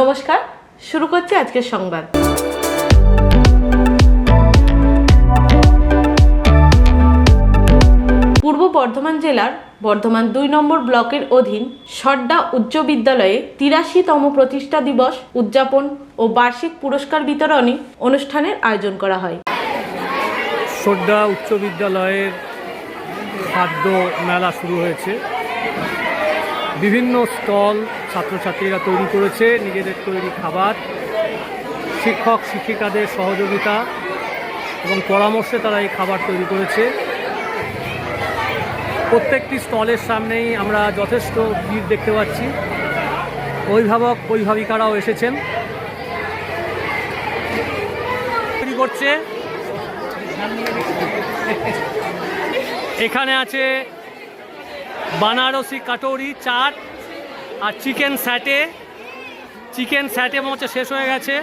নমস্কার, শুরু করছি আজকের সংবাদ। পূর্ব বর্ধমান জেলার বর্ধমান দুই নম্বর ব্লকের অধীন সড্ডা উচ্চ বিদ্যালয়ে তিরাশিতম প্রতিষ্ঠা দিবস উদযাপন ও বার্ষিক পুরস্কার বিতরণী অনুষ্ঠানের আয়োজন করা হয়। সোড্ডা উচ্চ বিদ্যালয়ের খাদ্য মেলা শুরু হয়েছে। বিভিন্ন স্টল ছাত্রছাত্রীরা তৈরি করেছে, নিজেদের তৈরি খাবার, শিক্ষক, শিক্ষিকাদের সহযোগিতা এবং পরামর্শে তারা এই খাবার তৈরি করেছে। প্রত্যেকটি স্টলের সামনেই আমরা যথেষ্ট ভিড় দেখতে পাচ্ছি। অভিভাবক, অভিভাবিকারাও এসেছেন। তৈরি করছে। এখানে আছে বানারসি কাটোরি, চাট আর চিকেন স্যাটে। চিকেন স্যাটে হচ্ছে শেষ হয়ে গেছে।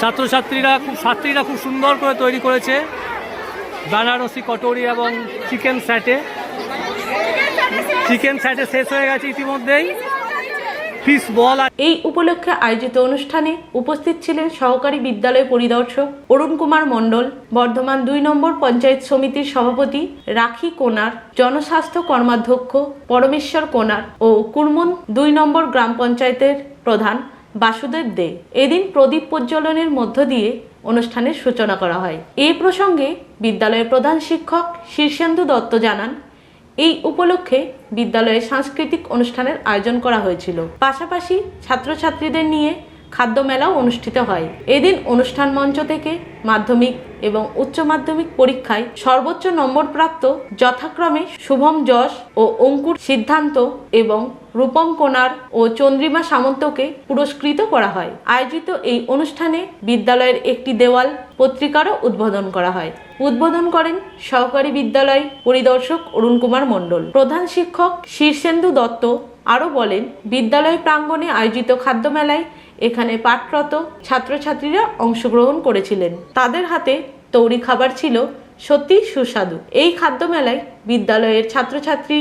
ছাত্রছাত্রীরা খুব ছাত্রীরা খুব সুন্দর করে তৈরি করেছে বানারসি, কটোরি এবং চিকেন স্যাটে। চিকেন স্যাটে শেষ হয়ে গেছে ইতিমধ্যেই। এই উপলক্ষে আয়োজিত অনুষ্ঠানে উপস্থিত ছিলেন সহকারী বিদ্যালয় পরিদর্শক অরুণ কুমার মণ্ডল, বর্ধমান দুই নম্বর পঞ্চায়েত সমিতির সভাপতি রাখি কোনার, জনস্বাস্থ্য কর্মাধ্যক্ষ পরমেশ্বর কোনার ও কুরমুন দুই নম্বর গ্রাম পঞ্চায়েতের প্রধান বাসুদেব দে। এদিন প্রদীপ প্রজ্বলনের মধ্য দিয়ে অনুষ্ঠানের সূচনা করা হয়। এই প্রসঙ্গে বিদ্যালয়ের প্রধান শিক্ষক শীর্ষেন্দু দত্ত জানান এই উপলক্ষে বিদ্যালয়ে সাংস্কৃতিক অনুষ্ঠানের আয়োজন করা হয়েছিল। পাশাপাশি ছাত্রছাত্রীদের নিয়ে খাদ্য মেলাও অনুষ্ঠিত হয়। এদিন অনুষ্ঠান মঞ্চ থেকে মাধ্যমিক এবং উচ্চ মাধ্যমিক পরীক্ষায় সর্বোচ্চ নম্বর প্রাপ্ত যথাক্রমে শুভম যশ ও অঙ্কুর সিদ্ধান্ত এবং রূপম কোনার ও চন্দ্রিমা সামন্তকে পুরস্কৃত করা হয়। আয়োজিত এই অনুষ্ঠানে বিদ্যালয়ের একটি দেওয়াল পত্রিকারও উদ্বোধন করা হয়। উদ্বোধন করেন সহকারী বিদ্যালয় পরিদর্শক অরুণ কুমার মণ্ডল। প্রধান শিক্ষক শীর্ষেন্দু দত্ত আরও বলেন, বিদ্যালয় প্রাঙ্গণে আয়োজিত খাদ্য মেলায় এখানে পাঠরত ছাত্রছাত্রীরা অংশগ্রহণ করেছিলেন। তাদের হাতে তৈরি খাবার ছিল সত্যি সুস্বাদু। এই খাদ্য মেলায় বিদ্যালয়ের ছাত্রছাত্রী,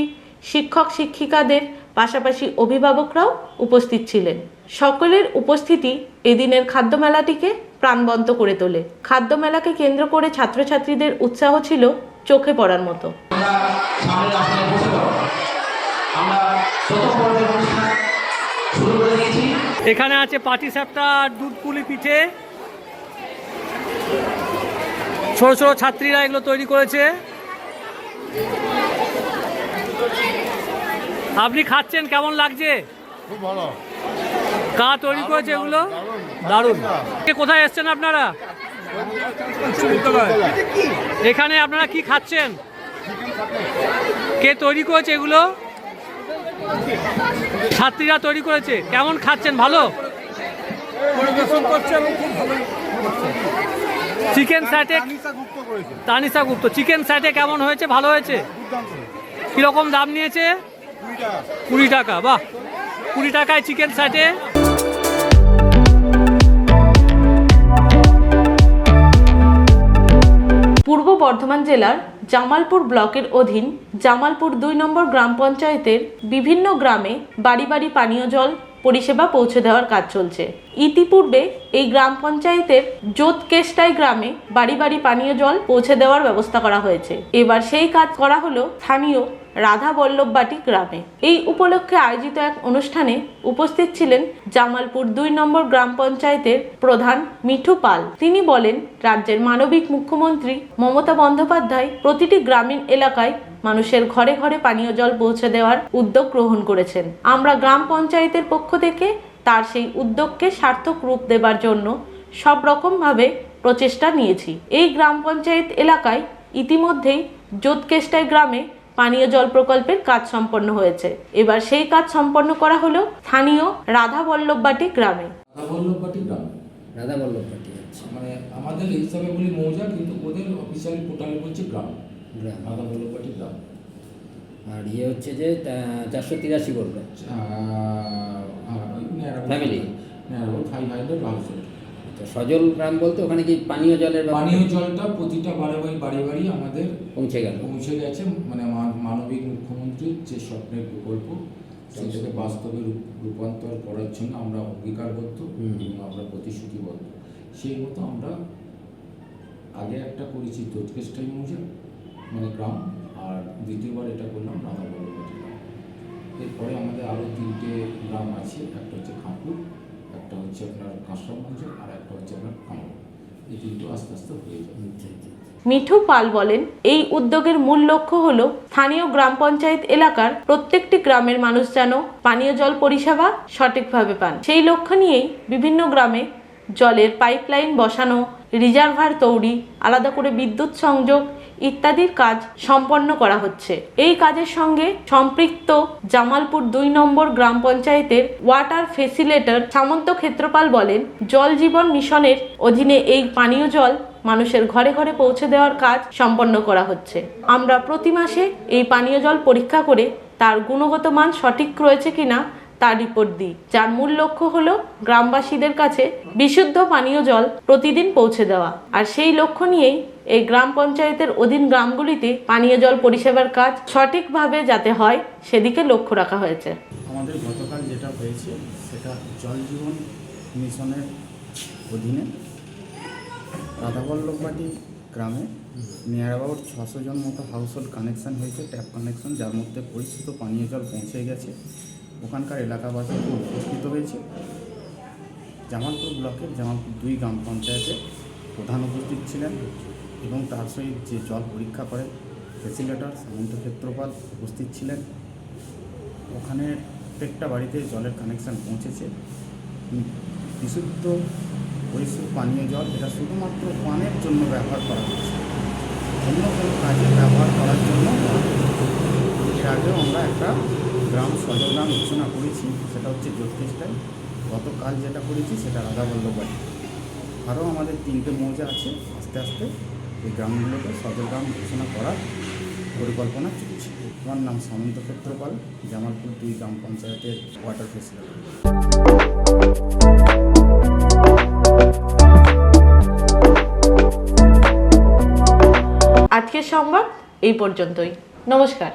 শিক্ষক শিক্ষিকাদের পাশাপাশি অভিভাবকরাও উপস্থিত ছিলেন। সকলের উপস্থিতি এদিনের খাদ্য মেলাটিকে প্রাণবন্ত করে তোলে। খাদ্য মেলাকে কেন্দ্র করে ছাত্রছাত্রীদের উৎসাহ ছিল চোখে পড়ার মতো। এখানে আছে পাটি সাপটা দুধ পুলি পিঠে। ছোট ছোট ছাত্রীরা এগুলো তৈরি করেছে। আপনি খাচ্ছেন কেমন লাগছে? খুব ভালো। কা তৈরি করেছে এগুলো? দারুণ কোথায় এসছেন আপনারা? এখানে আপনারা কি খাচ্ছেন? কে তৈরি করেছে এগুলো? ছাত্রীরা তৈরি করেছে। কেমন খাচ্ছেন? ভালো? পরিবেশন করছে এবং খুব ভালো চিকেন স্যাটে তানিশা গুপ্ত করেছে। তানিশা গুপ্ত চিকেন স্যাটে কেমন হয়েছে? ভালো হয়েছে? কীরকম দাম নিয়েছে? কুড়ি টাকা। কুড়ি টাকা বাহ। কুড়ি টাকায় চিকেন স্যাটে পূর্ব বর্ধমান জেলার জামালপুর ব্লকের অধীন জামালপুর দুই নম্বর গ্রাম পঞ্চায়েতের বিভিন্ন গ্রামে বাড়ি বাড়ি পানীয় জল পরিষেবা পৌঁছে দেওয়ার কাজ চলছে। ইতিপূর্বে এই গ্রাম পঞ্চায়েতের জোতকেষ্টাই গ্রামে বাড়ি বাড়ি পানীয় জল পৌঁছে দেওয়ার ব্যবস্থা করা হয়েছে। এবার সেই কাজ করা হলো স্থানীয় রাধা বল্লভবাটি গ্রামে। এই উপলক্ষে আয়োজিত এক অনুষ্ঠানে উপস্থিত ছিলেন জামালপুর দুই নম্বর গ্রাম পঞ্চায়েতের প্রধান মিঠু পাল। তিনি বলেন, রাজ্যের মানবিক মুখ্যমন্ত্রী মমতা বন্দ্যোপাধ্যায় প্রতিটি গ্রামীণ এলাকায় মানুষের ঘরে ঘরে পানীয় জল পৌঁছে দেওয়ার উদ্যোগ গ্রহণ করেছেন। আমরা গ্রাম পঞ্চায়েতের পক্ষ থেকে তার সেই উদ্যোগকে সার্থক রূপ দেবার জন্য সব রকমভাবে প্রচেষ্টা নিয়েছি। এই গ্রাম পঞ্চায়েত এলাকায় ইতিমধ্যেই জোতকেষ্টাই গ্রামে পানীয় জল প্রকল্পের কাজ সম্পন্ন হয়েছে। এবার সেই কাজ সম্পন্ন করা হলো স্থানীয় রাধা বল্লভবাটি গ্রাম? রাধা বল্লভবাটি আচ্ছা। মানে আমাদের হিসাবে বলি মৌজা কিন্তু ওদের অফিসিয়ালি পোর্টালে বলছে গ্রাম। গ্রাম। রাধাবল্লভবাটি গ্রাম আর ইয়ে হচ্ছে যে চারশো তিরাশি বলল। Family? ফাইভ হান্ড্রেড সজল গ্রাম বলতে ওখানে কি পানীয় জলের পানীয় জলটা প্রতিটা বাড়ি বাড়ি বাড়ি বাড়ি আমাদের পৌঁছে গেল। পৌঁছে গেছে। মানে মানবিক মুখ্যমন্ত্রীর যে স্বপ্নের প্রকল্প সেটাকে বাস্তবে রূপ- রূপান্তর করার জন্য আমরা অঙ্গীকারবদ্ধ। এবং আমরা প্রতিশ্রুতিবদ্ধ। সেই মতো আমরা আগে একটা করেছি তোতকেষ্টাই মৌজা মানে গ্রাম আর দ্বিতীয়বার এটা করলাম রাধাবল্লভী গ্রাম। এরপরে আমাদের আরও তিনটে গ্রাম আছে একটা হচ্ছে খাঁপুর একটা হচ্ছে আপনার কাঁসরা মৌজা আর একটা হচ্ছে আপনার কামড় এই তিনটে আস্তে আস্তে হয়ে যাবে আচ্ছা, আচ্ছা। মিঠু পাল বলেন এই উদ্যোগের মূল লক্ষ্য হল স্থানীয় গ্রাম পঞ্চায়েত এলাকার প্রত্যেকটি গ্রামের মানুষ যেন পানীয় জল পরিষেবা সঠিকভাবে পান। সেই লক্ষ্য নিয়েই বিভিন্ন গ্রামে জলের পাইপলাইন বসানো রিজার্ভার তৈরি, আলাদা করে বিদ্যুৎ সংযোগ ইত্যাদির কাজ সম্পন্ন করা হচ্ছে। এই কাজের সঙ্গে সম্পৃক্ত জামালপুর দুই নম্বর গ্রাম পঞ্চায়েতের ওয়াটার ফেসিলেটর সামন্ত ক্ষেত্রপাল বলেন, জল জীবন মিশনের অধীনে এই পানীয় জল মানুষের ঘরে ঘরে পৌঁছে দেওয়ার কাজ সম্পন্ন করা হচ্ছে। আমরা প্রতি মাসে এই পানীয় জল পরীক্ষা করে তার গুণগত মান সঠিক রয়েছে কিনা তার রিপোর্ট দিই, যার মূল লক্ষ্য হলো গ্রামবাসীদের কাছে বিশুদ্ধ পানীয় জল প্রতিদিন পৌঁছে দেওয়া। আর সেই লক্ষ্য নিয়েই এই গ্রাম পঞ্চায়েতের অধীন গ্রামগুলিতে পানীয় জল পরিষেবার কাজ সঠিকভাবে যাতে হয়, সেদিকে লক্ষ্য রাখা হয়েছে। আমাদের গতকাল যেটা হয়েছে, সেটা জল জীবন মিশনের অধীনে রাধাবল্লভবাটি গ্রামে নিয়ার অ্যাবাউট ছশো জন মতো হাউস হোল্ড কানেকশান হয়েছে ট্যাপ কানেকশন যার মধ্যে পরিশ্রুত পানীয় জল পৌঁছে গেছে। ওখানকার এলাকাবাসী উপকৃত হয়েছে। জামালপুর ব্লকের জামালপুর দুই গ্রাম পঞ্চায়েতে প্রধান উপস্থিত ছিলেন এবং তার সহিত যে জল পরীক্ষা করে ফেসিলেটর সামন্ত ক্ষেত্রপাল উপস্থিত ছিলেন। ওখানে প্রত্যেকটা বাড়িতে জলের কানেকশান পৌঁছেছে। বিশুদ্ধ পরিশুদ্ধ পানীয় জল এটা শুধুমাত্র পানের জন্য ব্যবহার করা হচ্ছে। অন্য কোনো কাজে ব্যবহার করার জন্য এর আগেও আমরা একটা গ্রাম সদরগ্রাম ঘোষণা করেছি, সেটা হচ্ছে জ্যোতিষটাই গতকাল যেটা করেছি, সেটা রাধাবল্লভবাড়ি আরও আমাদের তিনটে মৌজা আছে, আস্তে আস্তে এই গ্রামগুলোকে সদরগ্রাম ঘোষণা করার পরিকল্পনা চলছে। আমার নাম সামন্ত ক্ষেত্রপাল, জামালপুর দুই গ্রাম পঞ্চায়েতের ওয়াটার ফেসিলিটি আজকের সংবাদ এই পর্যন্তই। নমস্কার।